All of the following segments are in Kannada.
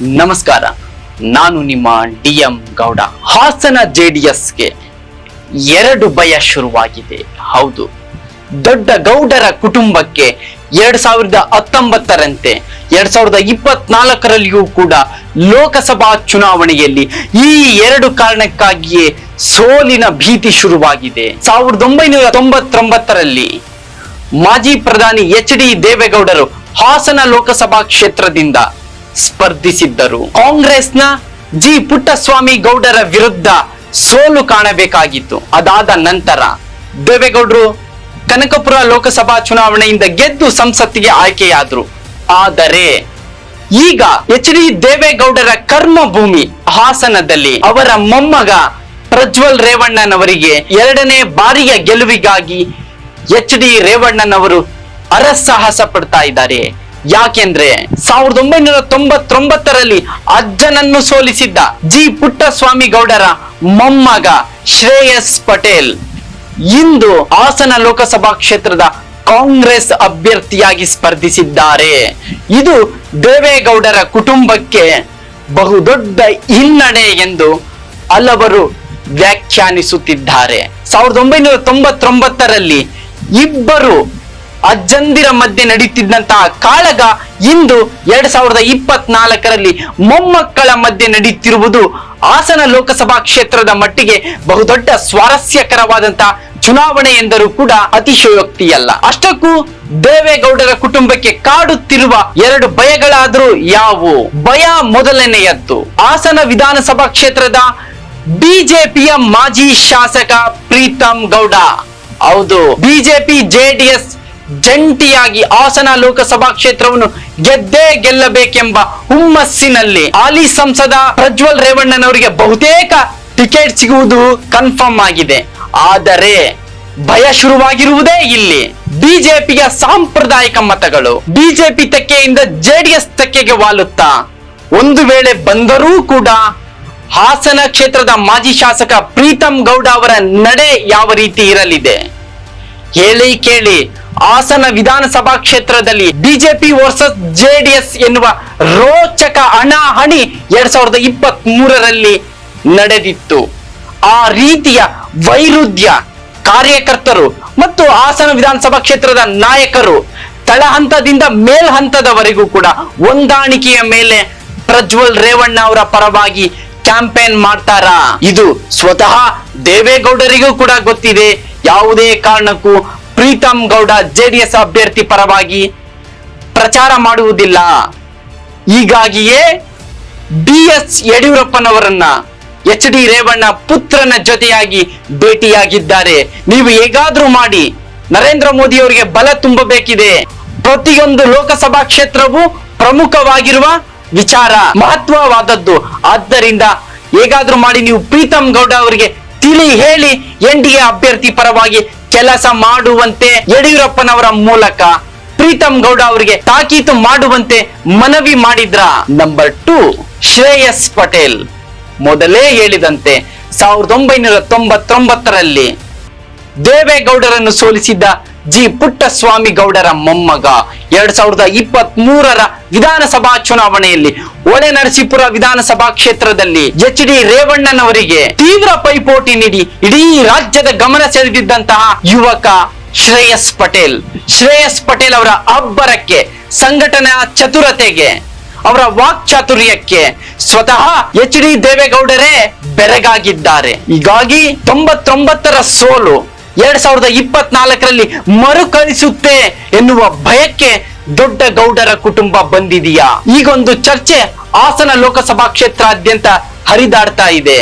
ನಮಸ್ಕಾರ. ನಾನು ನಿಮ್ಮ ಡಿ ಎಂ ಗೌಡ. ಹಾಸನ ಜೆಡಿಎಸ್ಗೆ ಎರಡು ಭಯ ಶುರುವಾಗಿದೆ. ಹೌದು, ದೊಡ್ಡ ಗೌಡರ ಕುಟುಂಬಕ್ಕೆ ಎರಡ್ ಸಾವಿರದ ಹತ್ತೊಂಬತ್ತರಂತೆ, ಎರಡ್ ಸಾವಿರದ ಇಪ್ಪತ್ನಾಲ್ಕರಲ್ಲಿಯೂ ಕೂಡ ಲೋಕಸಭಾ ಚುನಾವಣೆಯಲ್ಲಿ ಈ ಎರಡು ಕಾರಣಕ್ಕಾಗಿಯೇ ಸೋಲಿನ ಭೀತಿ ಶುರುವಾಗಿದೆ. ಸಾವಿರದ ಒಂಬೈನೂರ ತೊಂಬತ್ತೊಂಬತ್ತರಲ್ಲಿ ಮಾಜಿ ಪ್ರಧಾನಿ ಎಚ್ ಡಿ ದೇವೇಗೌಡರು ಹಾಸನ ಲೋಕಸಭಾ ಕ್ಷೇತ್ರದಿಂದ ಸ್ಪರ್ಧಿಸಿದ್ದರು. ಕಾಂಗ್ರೆಸ್ನ ಜಿ ಪುಟ್ಟಸ್ವಾಮಿ ಗೌಡರ ವಿರುದ್ಧ ಸೋಲು ಕಾಣಬೇಕಾಗಿತ್ತು. ಅದಾದ ನಂತರ ದೇವೇಗೌಡರು ಕನಕಪುರ ಲೋಕಸಭಾ ಚುನಾವಣೆಯಿಂದ ಗೆದ್ದು ಸಂಸತ್ತಿಗೆ ಆಯ್ಕೆಯಾದ್ರು. ಆದರೆ ಈಗ ಎಚ್ ಡಿ ದೇವೇಗೌಡರ ಕರ್ಮಭೂಮಿ ಹಾಸನದಲ್ಲಿ ಅವರ ಮೊಮ್ಮಗ ಪ್ರಜ್ವಲ್ ರೇವಣ್ಣನವರಿಗೆ ಎರಡನೇ ಬಾರಿಯ ಗೆಲುವಿಗಾಗಿ ಎಚ್ ಡಿ ರೇವಣ್ಣನವರು ಅರಸಾಹಸ ಪಡ್ತಾ ಇದ್ದಾರೆ. ಯಾಕೆಂದ್ರೆ ಸಾವಿರದ ಒಂಬೈನೂರ ತೊಂಬತ್ತೊಂಬತ್ತರಲ್ಲಿ ಅಜ್ಜನನ್ನು ಸೋಲಿಸಿದ್ದ ಜಿ ಪುಟ್ಟಸ್ವಾಮಿ ಗೌಡರ ಮೊಮ್ಮಗ ಶ್ರೇಯಸ್ ಪಟೇಲ್. ಇಂದು ಹಾಸನ ಲೋಕಸಭಾ ಕ್ಷೇತ್ರದ ಕಾಂಗ್ರೆಸ್ ಅಭ್ಯರ್ಥಿಯಾಗಿ ಸ್ಪರ್ಧಿಸಿದ್ದಾರೆ. ಇದು ದೇವೇಗೌಡರ ಕುಟುಂಬಕ್ಕೆ ಬಹುದೊಡ್ಡ ಹಿನ್ನಡೆ ಎಂದು ಹಲವರು ವ್ಯಾಖ್ಯಾನಿಸುತ್ತಿದ್ದಾರೆ. ಸಾವಿರದ ಒಂಬೈನೂರ ತೊಂಬತ್ತೊಂಬತ್ತರಲ್ಲಿ ಇಬ್ಬರು ಅಜ್ಜಂದಿರ ಮಧ್ಯೆ ನಡೀತಿದ್ದಂತಹ ಕಾಳಗ ಇಂದು ಎರಡ್ ಸಾವಿರದ ಇಪ್ಪತ್ನಾಲ್ಕರಲ್ಲಿ ಮೊಮ್ಮಕ್ಕಳ ಮಧ್ಯೆ ನಡೀತಿರುವುದು ಹಾಸನ ಲೋಕಸಭಾ ಕ್ಷೇತ್ರದ ಮಟ್ಟಿಗೆ ಬಹುದೊಡ್ಡ ಸ್ವಾರಸ್ಯಕರವಾದಂತಹ ಚುನಾವಣೆ ಎಂದರೂ ಕೂಡ ಅತಿಶಯೋಕ್ತಿಯಲ್ಲ. ಅಷ್ಟಕ್ಕೂ ದೇವೇಗೌಡರ ಕುಟುಂಬಕ್ಕೆ ಕಾಡುತ್ತಿರುವ ಎರಡು ಭಯಗಳಾದರೂ ಯಾವು ಭಯ ಮೊದಲನೆಯದ್ದು. ಹಾಸನ ವಿಧಾನಸಭಾ ಕ್ಷೇತ್ರದ ಬಿಜೆಪಿಯ ಮಾಜಿ ಶಾಸಕ ಪ್ರೀತಂ ಗೌಡ. ಹೌದು. ಬಿಜೆಪಿ, ಜೆಡಿಎಸ್ ಜಂಟಿಯಾಗಿ ಹಾಸನ ಲೋಕಸಭಾ ಕ್ಷೇತ್ರವನ್ನು ಗೆದ್ದೇ ಗೆಲ್ಲಬೇಕೆಂಬ ಹುಮ್ಮಸ್ಸಿನಲ್ಲಿ ಹಾಲಿ ಸಂಸದ ಪ್ರಜ್ವಲ್ ರೇವಣ್ಣನವರಿಗೆ ಬಹುತೇಕ ಟಿಕೆಟ್ ಸಿಗುವುದು ಕನ್ಫರ್ಮ್ ಆಗಿದೆ. ಆದರೆ ಭಯ ಶುರುವಾಗಿರುವುದೇ ಇಲ್ಲಿ. ಬಿಜೆಪಿಯ ಸಾಂಪ್ರದಾಯಿಕ ಮತಗಳು. ಬಿಜೆಪಿ ತೆಕ್ಕೆಯಿಂದ ಜೆಡಿಎಸ್ ತೆಕ್ಕೆಗೆ ವಾಲುತ್ತಾ? ಒಂದು ವೇಳೆ ಬಂದರೂ ಕೂಡ ಹಾಸನ ಕ್ಷೇತ್ರದ ಮಾಜಿ ಶಾಸಕ ಪ್ರೀತಂ ಗೌಡ ಅವರ ನಡೆ ಯಾವ ರೀತಿ ಇರಲಿದೆ? ಹೇಳಿ ಕೇಳಿ. ಹಾಸನ ವಿಧಾನಸಭಾ ಕ್ಷೇತ್ರದಲ್ಲಿ ಬಿಜೆಪಿ ವರ್ಸಸ್ ಜೆಡಿಎಸ್ ಎನ್ನುವ ರೋಚಕ ಹಣಾಹಣಿ ಎರಡ್ ಸಾವಿರದ ಇಪ್ಪತ್ತ್ ಮೂರರಲ್ಲಿ ನಡೆದಿತ್ತು. ಆ ರೀತಿಯ ವೈರುಧ್ಯ ಕಾರ್ಯಕರ್ತರು ಮತ್ತು ಹಾಸನ ವಿಧಾನಸಭಾ ಕ್ಷೇತ್ರದ ನಾಯಕರು ತಳಹಂತದಿಂದ ಮೇಲ್ ಹಂತದವರೆಗೂ ಕೂಡ ಹೊಂದಾಣಿಕೆಯ ಮೇಲೆ ಪ್ರಜ್ವಲ್ ರೇವಣ್ಣ ಅವರ ಪರವಾಗಿ ಕ್ಯಾಂಪೇನ್ ಮಾಡ್ತಾರ? ಇದು ಸ್ವತಃ ದೇವೇಗೌಡರಿಗೂ ಕೂಡ ಗೊತ್ತಿದೆ. ಯಾವುದೇ ಕಾರಣಕ್ಕೂ ಪ್ರೀತಂ ಗೌಡ ಜೆಡಿಎಸ್ ಅಭ್ಯರ್ಥಿ ಪರವಾಗಿ ಪ್ರಚಾರ ಮಾಡುವುದಿಲ್ಲ. ಹೀಗಾಗಿಯೇ ಬಿ ಎಸ್ ಯಡಿಯೂರಪ್ಪನವರನ್ನ ಎಚ್ ಡಿ ರೇವಣ್ಣ ಪುತ್ರನ ಜೊತೆಯಾಗಿ ಭೇಟಿಯಾಗಿದ್ದಾರೆ. ನೀವು ಹೇಗಾದ್ರೂ ಮಾಡಿ ನರೇಂದ್ರ ಮೋದಿ ಅವರಿಗೆ ಬಲ ತುಂಬಬೇಕಿದೆ. ಪ್ರತಿಯೊಂದು ಲೋಕಸಭಾ ಕ್ಷೇತ್ರವು ಪ್ರಮುಖವಾಗಿರುವ ವಿಚಾರ, ಮಹತ್ವವಾದದ್ದು. ಆದ್ದರಿಂದ ಹೇಗಾದ್ರೂ ಮಾಡಿ ನೀವು ಪ್ರೀತಮ್ ಗೌಡ ಅವರಿಗೆ ತಿಳಿ ಹೇಳಿ ಎನ್ ಡಿ ಎ ಅಭ್ಯರ್ಥಿ ಪರವಾಗಿ ಕೆಲಸ ಮಾಡುವಂತೆ ಯಡಿಯೂರಪ್ಪನವರ ಮೂಲಕ ಪ್ರೀತಮ್ ಗೌಡ ಅವರಿಗೆ ತಾಕೀತು ಮಾಡುವಂತೆ ಮನವಿ ಮಾಡಿದ್ರ ನಂಬರ್ ಟೂ ಶ್ರೇಯಸ್ ಪಟೇಲ್. ಮೊದಲೇ ಹೇಳಿದಂತೆ ಸಾವಿರದ ಒಂಬೈನೂರ ತೊಂಬತ್ತೊಂಬತ್ತರಲ್ಲಿ ದೇವೇಗೌಡರನ್ನು ಸೋಲಿಸಿದ್ದ ಜಿ ಪುಟ್ಟಸ್ವಾಮಿ ಗೌಡರ ಮೊಮ್ಮಗ. ಎರಡ್ ಸಾವಿರದ ಇಪ್ಪತ್ತ್ ಮೂರರ ವಿಧಾನಸಭಾ ಚುನಾವಣೆಯಲ್ಲಿ ಒಳೆ ನರಸೀಪುರ ವಿಧಾನಸಭಾ ಕ್ಷೇತ್ರದಲ್ಲಿ ಎಚ್ ಡಿ ರೇವಣ್ಣನವರಿಗೆ ತೀವ್ರ ಪೈಪೋಟಿ ನೀಡಿ ಇಡೀ ರಾಜ್ಯದ ಗಮನ ಸೆಳೆದಿದ್ದಂತಹ ಯುವಕ ಶ್ರೇಯಸ್ ಪಟೇಲ್. ಶ್ರೇಯಸ್ ಪಟೇಲ್ ಅವರ ಅಬ್ಬರಕ್ಕೆ, ಸಂಘಟನಾ ಚತುರತೆಗೆ, ಅವರ ವಾಕ್ ಚಾತುರ್ಯಕ್ಕೆ ಸ್ವತಃ ಎಚ್ ಡಿ ದೇವೇಗೌಡರೇ ಬೆರಗಾಗಿದ್ದಾರೆ. ಹೀಗಾಗಿ ತೊಂಬತ್ತೊಂಬತ್ತರ ಸೋಲು ಎರಡ್ ಸಾವಿರದ ಇಪ್ಪತ್ನಾಲ್ಕರಲ್ಲಿ ಮರುಕಳಿಸುತ್ತೆ ಎನ್ನುವ ಭಯಕ್ಕೆ ದೊಡ್ಡ ಗೌಡರ ಕುಟುಂಬ ಬಂದಿದೆಯಾ? ಈಗೊಂದು ಚರ್ಚೆ ಹಾಸನ ಲೋಕಸಭಾ ಕ್ಷೇತ್ರಾದ್ಯಂತ ಹರಿದಾಡ್ತಾ ಇದೆ.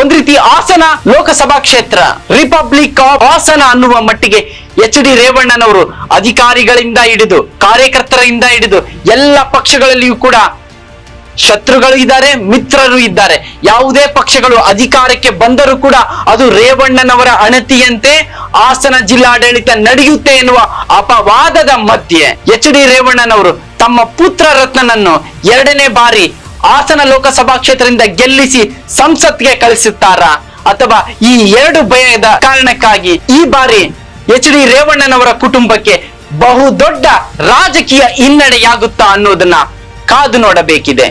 ಒಂದ್ ರೀತಿ ಹಾಸನ ಲೋಕಸಭಾ ಕ್ಷೇತ್ರ ರಿಪಬ್ಲಿಕ್ ಆಫ್ ಹಾಸನ ಅನ್ನುವ ಮಟ್ಟಿಗೆ ಎಚ್ ಡಿ ರೇವಣ್ಣನವರು ಅಧಿಕಾರಿಗಳಿಂದ ಹಿಡಿದು ಕಾರ್ಯಕರ್ತರಿಂದ ಹಿಡಿದು ಎಲ್ಲ ಪಕ್ಷಗಳಲ್ಲಿಯೂ ಕೂಡ ಶತ್ರುಗಳು ಇದ್ದಾರೆ, ಮಿತ್ರರು ಇದ್ದಾರೆ. ಯಾವುದೇ ಪಕ್ಷಗಳು ಅಧಿಕಾರಕ್ಕೆ ಬಂದರೂ ಕೂಡ ಅದು ರೇವಣ್ಣನವರ ಅಣತಿಯಂತೆ ಹಾಸನ ಜಿಲ್ಲಾಡಳಿತ ನಡೆಯುತ್ತೆ ಎನ್ನುವ ಅಪವಾದದ ಮಧ್ಯೆ ಎಚ್ ಡಿ ರೇವಣ್ಣನವರು ತಮ್ಮ ಪುತ್ರ ರತ್ನನನ್ನು ಎರಡನೇ ಬಾರಿ ಹಾಸನ ಲೋಕಸಭಾ ಕ್ಷೇತ್ರದಿಂದ ಗೆಲ್ಲಿಸಿ ಸಂಸತ್ಗೆ ಕಳಿಸುತ್ತಾರ ಅಥವಾ ಈ ಎರಡು ಭಯದ ಕಾರಣಕ್ಕಾಗಿ ಈ ಬಾರಿ ಎಚ್ ಡಿ ರೇವಣ್ಣನವರ ಕುಟುಂಬಕ್ಕೆ ಬಹುದೊಡ್ಡ ರಾಜಕೀಯ ಹಿನ್ನಡೆಯಾಗುತ್ತಾ ಅನ್ನೋದನ್ನ ಕಾದು ನೋಡಬೇಕಿದೆ.